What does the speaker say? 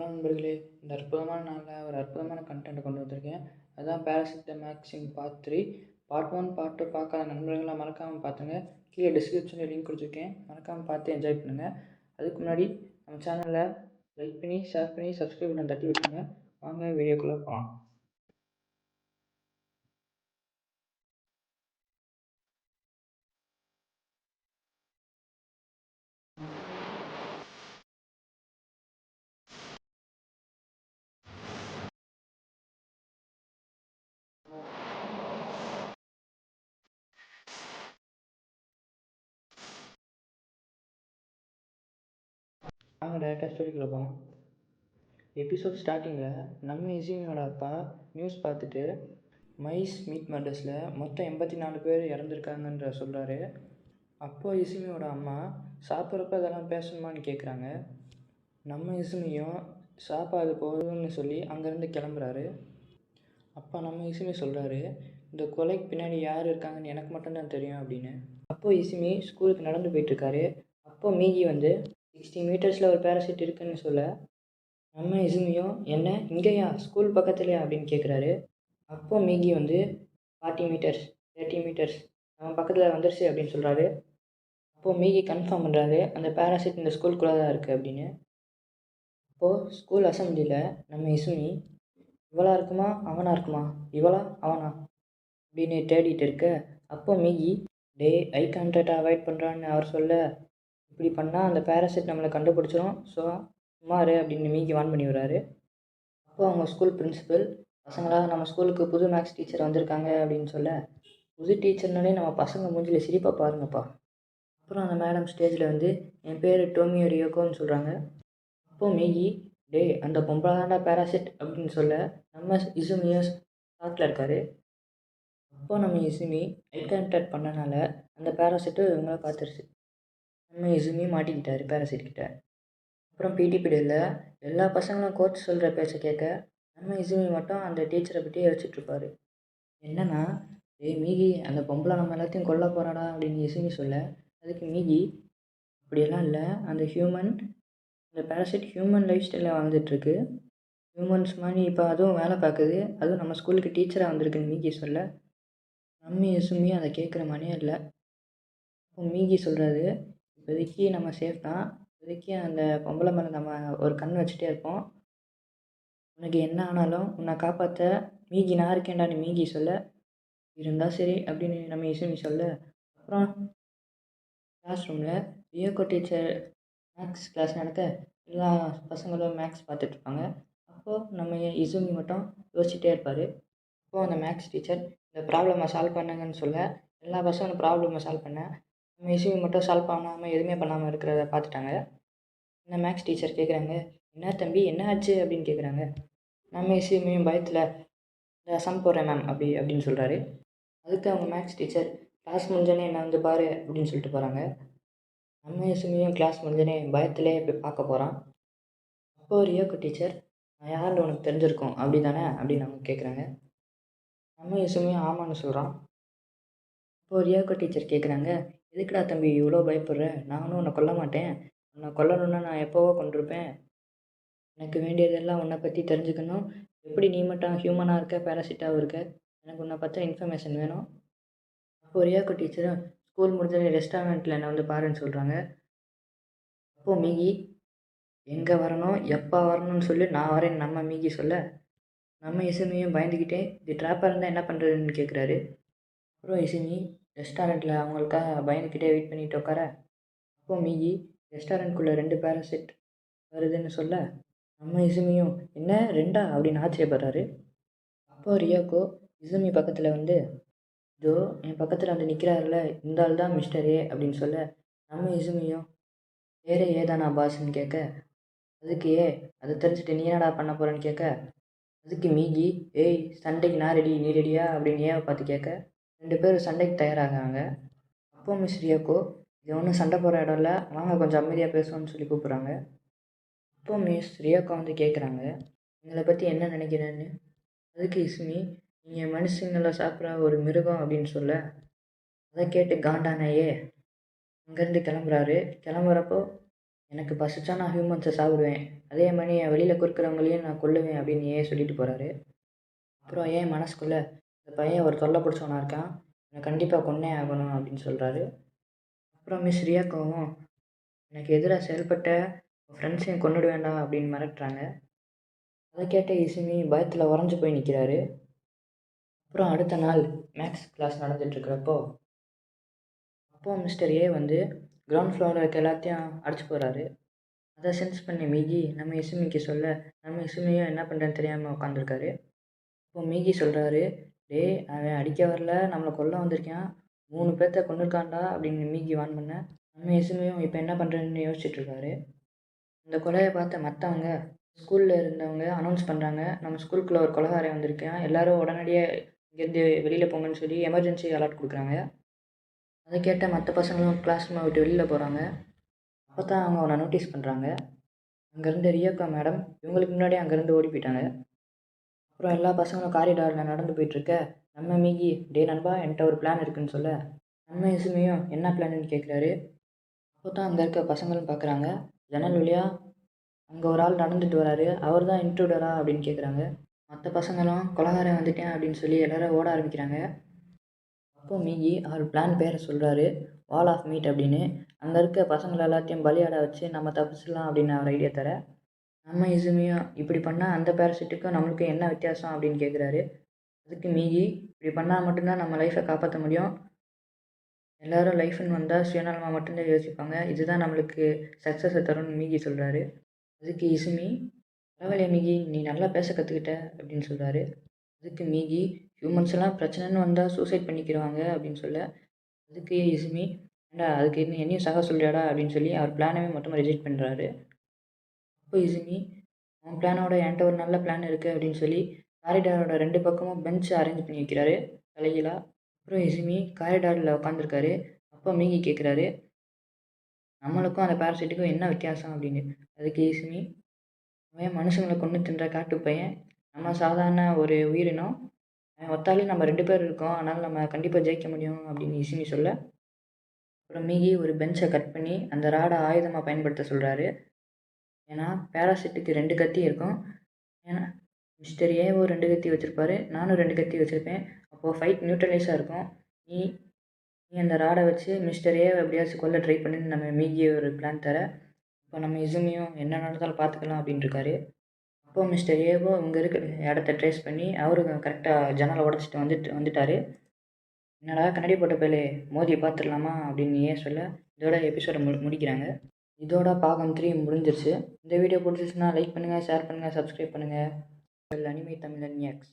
நண்பர்களே இந்த அற்புதமான நாளில் ஒரு அற்புதமான கண்டென்ட் கொண்டு வந்திருக்கேன். அதுதான் பேராசிட் maxing part three part one part two பார்க்காத நண்பர்களாக மறக்காமல் பார்த்துங்க கீழே டிஸ்கிரிப்ஷனில் லிங்க் கொடுத்துருக்கேன். மறக்காமல் பார்த்து என்ஜாய் பண்ணுங்கள் அதுக்கு முன்னாடி நம்ம சேனலை லைக் பண்ணி ஷேர் பண்ணி சப்ஸ்கிரைப் பண்ண தட்டி விட்டுருங்க வாங்க வீடியோக்குள்ளே போகலாம். வாங்க டேரெக்டாக ஸ்டோரிக்குள்ளே போகலாம் எபிசோட் ஸ்டார்டிங்கில் நம்ம இசையோட அப்பா நியூஸ் பார்த்துட்டு மைஸ் மீட் மர்டர்ஸில் மொத்தம் எண்பத்தி நாலு பேர் இறந்துருக்காங்கன்ற சொல்கிறாரு அப்போது இசுமியோட அம்மா சாப்பிட்றப்ப இதெல்லாம் பேசணுமான்னு கேட்குறாங்க நம்ம இசுமியும் சாப்பாடு போதும்னு சொல்லி அங்கேருந்து கிளம்புறாரு. அப்போ நம்ம இசுமி சொல்கிறாரு இந்த கொலைக்கு பின்னாடி யார் இருக்காங்கன்னு எனக்கு மட்டும்தான் தெரியும் அப்படின்னு. அப்போது இசுமி ஸ்கூலுக்கு நடந்து போயிட்டுருக்காரு அப்போது மீகி வந்து சிக்ஸ்டி மீட்டர்ஸில் ஒரு பேராசைட் இருக்குன்னு சொல்ல நம்ம இசுமியும் என்ன இங்கேயா ஸ்கூல் பக்கத்துலையா அப்படின்னு கேட்குறாரு அப்போது மீகி வந்து ஃபார்ட்டி மீட்டர்ஸ் தேர்ட்டி மீட்டர்ஸ் நம்ம பக்கத்தில் வந்துருச்சு அப்படின்னு சொல்கிறாரு அப்போது மீகி கன்ஃபார்ம் பண்ணுறாரு அந்த பேராசைட் இந்த ஸ்கூலுக்குள்ளே தான் இருக்குது அப்படின்னு. அப்போது ஸ்கூல் அசம்பிளியில் நம்ம இசுமி இவளாக இருக்குமா அவனாக இருக்குமா இவளா அவனா அப்படின்னு தேடிட்டு இருக்க. அப்போ மீகி டே ஐ கான்டாக்டை அவாய்ட் பண்ணுறான்னு அவர் சொல்ல இப்படி பண்ணால் அந்த பேராசைட் நம்மளை கண்டுபிடிச்சிரும். ஸோ சும்மாரு அப்படின்னு மீகி வான் பண்ணி விடுறாரு. அப்போ அவங்க ஸ்கூல் பிரின்சிபல் பசங்களாக நம்ம ஸ்கூலுக்கு புது மேக்ஸ் டீச்சர் வந்திருக்காங்க அப்படின்னு சொல்ல புது டீச்சர்னாலே நம்ம பசங்க மூஞ்சில் சிரிப்பாக பாருங்கப்பா. அப்புறம் அந்த மேடம் ஸ்டேஜில் வந்து என் பேர் டோமியோ ரியோகோன்னு சொல்கிறாங்க அப்போது மீகி டே அந்த பொம்பளை தாண்டா பேராசிட் அப்படின்னு சொல்ல நம்ம இசுமியும் ஷாக்கில் இருக்காரு. அப்போ நம்ம இசுமி ஐ கான்டாக்ட் பண்ணனால அந்த பேராசிட்டு இவங்கள பார்த்துருச்சு நம்ம எதுவுமே மாட்டிக்கிட்டார் பேராசிட் கிட்ட. அப்புறம் பிடி பீரியடில் எல்லா பசங்களும் கோச் சொல்கிற பேச்சை கேட்க நம்ம இசுமி மட்டும் அந்த டீச்சரை பற்றியே யோசிச்சுட்ருப்பாரு என்னன்னா ஏய் மீகி அந்த பொம்பளை நம்ம எல்லாத்தையும் கொல்ல போகிறாடா அப்படின்னு இசுமி சொல்ல. அதுக்கு மீகி அப்படியெல்லாம் இல்லை. அந்த ஹியூமன் அந்த பேராசைட் ஹியூமன் லைஃப் ஸ்டைலில் வாழ்ந்துட்டுருக்கு. ஹியூமன்ஸ் மாதிரி இப்போ அதுவும் வேலை பார்க்குது. அதுவும் நம்ம ஸ்கூலுக்கு டீச்சராக வந்திருக்குன்னு மீகி சொல்ல. நம்ம இசுமி அதை கேட்குற மாதிரியே இல்லை. இப்போ மீகி சொல்கிறது இப்போதைக்கு நம்ம சேஃப் தான். இப்போதைக்கு அந்த பொம்பளை மேலே நம்ம ஒரு கண் வச்சுட்டே இருப்போம். உனக்கு என்ன ஆனாலும் உன்னை காப்பாற்ற மீகி நான் இருக்கேன்டான்னு மீகி சொல்ல. இருந்தால் சரி அப்படின்னு நம்ம இசுமி சொல்ல. அப்புறம் கிளாஸ் ரூமில் ரியோகோ டீச்சர் மேக்ஸ் கிளாஸ் நடத்த எல்லா பசங்களும் மேக்ஸ் பார்த்துட்ருப்பாங்க அப்போது நம்ம இசுமி மட்டும் யோசிச்சுட்டே இருப்பார். அப்போது அந்த மேக்ஸ் டீச்சர் இந்த ப்ராப்ளமை சால்வ் பண்ணுங்கன்னு சொல்ல. எல்லா பசங்களும் ப்ராப்ளமை சால்வ் பண்ண. நம்ம இஷ்யூ மட்டும் சால்வ் பண்ணாமல் எதுவுமே பண்ணாமல் இருக்கிறத பார்த்துட்டாங்க. இந்த மேக்ஸ் டீச்சர் கேட்குறாங்க என்ன தம்பி என்ன ஆச்சு? அப்படின்னு கேட்குறாங்க நம்ம இஷ்யூமையும் பயத்தில் இந்த சம் போடுறேன் மேம் அப்படி அப்படின்னு சொல்கிறாரு அதுக்கு அவங்க மேக்ஸ் டீச்சர் கிளாஸ் முடிஞ்சோடனே என்ன வந்து பாரு அப்படின்னு சொல்லிட்டு போகிறாங்க நம்ம இசுமியும் கிளாஸ் முடிஞ்சோடனே பயத்திலே போய் பார்க்க போகிறான் அப்போது ரியோக்கு டீச்சர் நான் யாரில் உனக்கு தெரிஞ்சிருக்கோம் அப்படி தானே அப்படின்னு அவங்க கேட்குறாங்க நம்ம இசுமியும் ஆமான்னு சொல்கிறான் அப்போது ரியோக்கோ டீச்சர் கேட்குறாங்க எதுக்குடா தம்பி இவ்வளோ பயப்படுற? நானும் உன்னை கொல்ல மாட்டேன். உன்னை கொல்லணுன்னா நான் எப்போவோ கொண்டிருப்பேன். எனக்கு வேண்டியதெல்லாம் உன்னை பற்றி தெரிஞ்சுக்கணும். எப்படி நீ மட்டும் ஹியூமனாக இருக்க பேராசிட்டாகவும் இருக்க? எனக்கு உன்னை பற்றி இன்ஃபர்மேஷன் வேணும். அப்போது ரியாக்கோ டீச்சரும் ஸ்கூல் முடிஞ்ச ரெஸ்டாரண்ட்டில் என்னை வந்து பாருன்னு சொல்கிறாங்க அப்போது மீகி எங்கே வரணும்? எப்போ வரணும்னு சொல்லி. நான் வரேன். நம்ம மீகி சொல்ல. நம்ம இசுமியும் பயந்துக்கிட்டே இது ட்ராப்பாக இருந்தால் என்ன பண்ணுறதுன்னு கேட்குறாரு அப்புறம் இசுமி ரெஸ்டாரண்ட்டில் அவங்களுக்காக பயந்துக்கிட்டே வெயிட் பண்ணிட்டு உட்கார. அப்போது மீகி ரெஸ்டாரண்ட்குள்ளே ரெண்டு பேராசிட் வருதுன்னு சொல்ல நம்ம இசுமியும் என்ன ரெண்டா? அப்படின்னு ஆச்சரியப்படுறாரு. அப்போ ரியாக்கோ இசுமி பக்கத்தில் வந்து இதோ என் பக்கத்தில் வந்து நிற்கிறாருல இந்த ஆள் தான் மிஸ்டர் ஏ அப்படின்னு சொல்ல நம்ம இசுமியும் வேறே ஏதானா பாஸ்ன்னு கேட்க அதுக்கு ஏ அதை தெரிஞ்சுட்டு நீ என்னடா பண்ண போகிறேன்னு கேட்க அதுக்கு மீகி ஏய் சண்டைக்கு நான் ரெடி நீ ரெடியா அப்படின்னு ஏவை பார்த்து கேட்க ரெண்டு பேரும் சண்டைக்கு தயாராகிறாங்க அப்போ மிஸ் ரியாக்கோ இது ஒன்றும் சண்டை போகிற இடம் இல்லை. வாங்க கொஞ்சம் அமைதியாக பேசுவோம்னு சொல்லி கூப்பிட்றாங்க. அப்போ மிஸ் ரியாக்கோ வந்து கேட்குறாங்க எங்களை பற்றி என்ன நினைக்கிறேன்னு? அதுக்கு இஸ்மி நீங்கள் மனுஷங்களை சாப்பிட்ற ஒரு மிருகம் அப்படின்னு சொல்ல. அதை கேட்டு காண்டானையே. அங்கேருந்து கிளம்புறாரு. கிளம்புறப்போ எனக்கு பசிச்சா நான் ஹியூமன்ஸை சாப்பிடுவேன். அதே மாதிரி என் வெளியில் கொடுக்குறவங்களையும் நான் கொல்லுவேன் அப்படின்னு ஏன் சொல்லிட்டு போகிறாரு அப்புறம் ஏன் மனசுக்குள்ளே இந்த பையன் ஒரு தொல்லை பிடிச்சவனாக இருக்கான். எனக்கு கண்டிப்பாக கொன்னே ஆகணும் அப்படின்னு சொல்கிறாரு அப்புறம் மிஸ் ரியாக்காவும் எனக்கு எதிராக செயல்பட்ட ஃப்ரெண்ட்ஸையும் கொண்டுட வேண்டாம் அப்படின்னு மிரட்டுறாங்க. அதை கேட்ட இசுமி பயத்தில் உறைஞ்சு போய் நிற்கிறாரு அப்புறம் அடுத்த நாள் மேக்ஸ் கிளாஸ் நடந்துகிட்ருக்கிறப்போ அப்போ மிஸ்டர் ஏ வந்து கிரவுண்ட் ஃப்ளோரில் இருக்க எல்லாத்தையும் அடிச்சு போகிறாரு அதை சென்ஸ் பண்ணி மீகி நம்ம இசுமிக்கு சொல்ல நம்ம இசுமியும் என்ன பண்ணுறேன்னு தெரியாமல் உட்காந்துருக்காரு இப்போ மீகி சொல்கிறாரு டேய் அவன் அடிக்க வரல. நம்மளை கொல்ல வந்திருக்கான். மூணு பேர்த்த கொண்டிருக்கான்டா அப்படின்னு மீக்கி வான் பண்ணேன் நம்ம எசுமையும் இப்போ என்ன பண்ணுறேன்னு யோசிச்சுட்டு இருக்காரு. இந்த கொலையை பார்த்த மற்றவங்க ஸ்கூலில் இருந்தவங்க அனௌன்ஸ் பண்ணுறாங்க நம்ம ஸ்கூலுக்குள்ளே ஒரு கொலகாரை வந்திருக்கேன். எல்லாரும் உடனடியாக இங்கேருந்து வெளியில் போங்கன்னு சொல்லி எமர்ஜென்சி அலர்ட் கொடுக்குறாங்க. அதை கேட்ட மற்ற பசங்களும் கிளாஸ் ரூமை விட்டு வெளியில் போகிறாங்க அப்போ தான் அவங்க அவனை நோட்டீஸ் பண்ணுறாங்க அங்கேருந்து ரியோக்கா மேடம் இவங்களுக்கு முன்னாடி அங்கேருந்து ஓடி போயிட்டாங்க. அப்புறம் எல்லா பசங்களும் காரிடாரில் நடந்து போயிட்டுருக்க. நம்ம மீகி டே நண்பா என்கிட்ட ஒரு பிளான் இருக்குன்னு சொல்ல. நம்ம இசுமையும் என்ன பிளான்னு கேட்குறாரு அப்போ தான் அங்கே இருக்க பசங்களும் பார்க்குறாங்க ஜன்னல் வழியா அங்கே ஒரு ஆள் நடந்துட்டு வராரு. அவர் தான் இன்ட்ரூடரா அப்படின்னு கேட்குறாங்க மற்ற பசங்களும் கொலகாரன் வந்துட்டேன் அப்படின்னு சொல்லி எல்லாரும் ஓட ஆரம்பிக்கிறாங்க. அப்போ மீகி அவர் பிளான் பேரை சொல்கிறாரு வால் ஆஃப் மீட் அப்படின்னு. அங்கே இருக்க பசங்களை எல்லாத்தையும் பலியாட வச்சு நம்ம தப்பிச்சிடலாம் அப்படின்னு அவர் ஐடியா தர. நம்ம இசுமியும் இப்படி பண்ணால் அந்த பேரசைட்டுக்கும் நம்மளுக்கும் என்ன வித்தியாசம் அப்படின்னு கேட்குறாரு அதுக்கு மீகி இப்படி பண்ணால் மட்டும்தான் நம்ம லைஃப்பை காப்பாற்ற முடியும். எல்லோரும் லைஃப்னு வந்தால் சுயநலமாக மட்டும்தான் யோசிப்பாங்க. இதுதான் நம்மளுக்கு சக்ஸஸை தரும்னு மீகி சொல்கிறாரு அதுக்கு இசுமி பரவாயில்லையே மீகி நீ நல்லா பேச கற்றுக்கிட்ட அப்படின்னு சொல்கிறாரு அதுக்கு மீகி ஹியூமன்ஸ்லாம் பிரச்சனைன்னு வந்தால் சூசைட் பண்ணிக்கிடுவாங்க அப்படின்னு சொல்ல. அதுக்கு இசுமி ஏண்டா அதுக்கு இன்னும் என்னையும் சக சொல்லியாடா அப்படின்னு சொல்லி அவர் பிளானவே மொத்தமாக ரிஜெக்ட் பண்ணுறாரு அப்போ இசுமி அவன் பிளானோட என்கிட்ட ஒரு நல்ல பிளான் இருக்குது அப்படின்னு சொல்லி காரிடாரோட ரெண்டு பக்கமும் பெஞ்ச் அரேஞ்ச் பண்ணி வைக்கிறாரு. தலைகீழாக அப்புறம் இசுமி காரிடாரில் உட்காந்துருக்காரு அப்போ மீகி கேட்குறாரு நம்மளுக்கும் அந்த பேரசைட்டுக்கும் என்ன வித்தியாசம் அப்படின்னு. அதுக்கு இசுமி அவன் மனுஷங்களை கொண்டு தின்ற காட்டு பையன்? நம்ம சாதாரண ஒரு உயிரினம். ஒத்தாலே நம்ம ரெண்டு பேர் இருக்கோம். அதனால் நம்ம கண்டிப்பாக ஜெயிக்க முடியும் அப்படின்னு இசுமி சொல்ல. அப்புறம் மீகி ஒரு பெஞ்சை கட் பண்ணி அந்த ராடை ஆயுதமாக பயன்படுத்த சொல்கிறாரு ஏன்னா பேராசிட்டுக்கு ரெண்டு கத்தி இருக்கும். ஏன்னா மிஸ்டர் ஏவோ ரெண்டு கத்தி வச்சுருப்பாரு நானும் ரெண்டு கத்தி வச்சுருப்பேன். அப்போது ஃபைட் நியூட்ரலைஸாக இருக்கும். நீ நீ அந்த ராடை வச்சு மிஸ்டர் ஏவை எப்படியாச்சும் கொல்ல ட்ரை பண்ணி நம்ம மீகி ஒரு பிளான் தர. இப்போ நம்ம இசுமியும் என்ன நடந்தாலும் பார்த்துக்கலாம் அப்படின்னு இருக்காரு அப்போ மிஸ்டர் ஏவோ இங்கே இருக்கிற இடத்த ட்ரேஸ் பண்ணி அவருக்கு கரெக்டாக ஜன்னலை உடச்சிட்டு வந்துட்டு வந்துட்டார். என்னடா கண்ணாடி போட்ட பேலே மோதியை பார்த்துடலாமா அப்படின்னு ஏன் சொல்ல இதோட எபிசோடை மு முடிக்கிறாங்க. இதோட பாகம் த்ரீ முடிஞ்சிருச்சு. இந்த வீடியோ பிடிச்சிருச்சுன்னா லைக் பண்ணுங்கள் ஷேர் பண்ணுங்கள் சப்ஸ்கிரைப் பண்ணுங்கள் அனிமே தமிழன் எக்ஸ்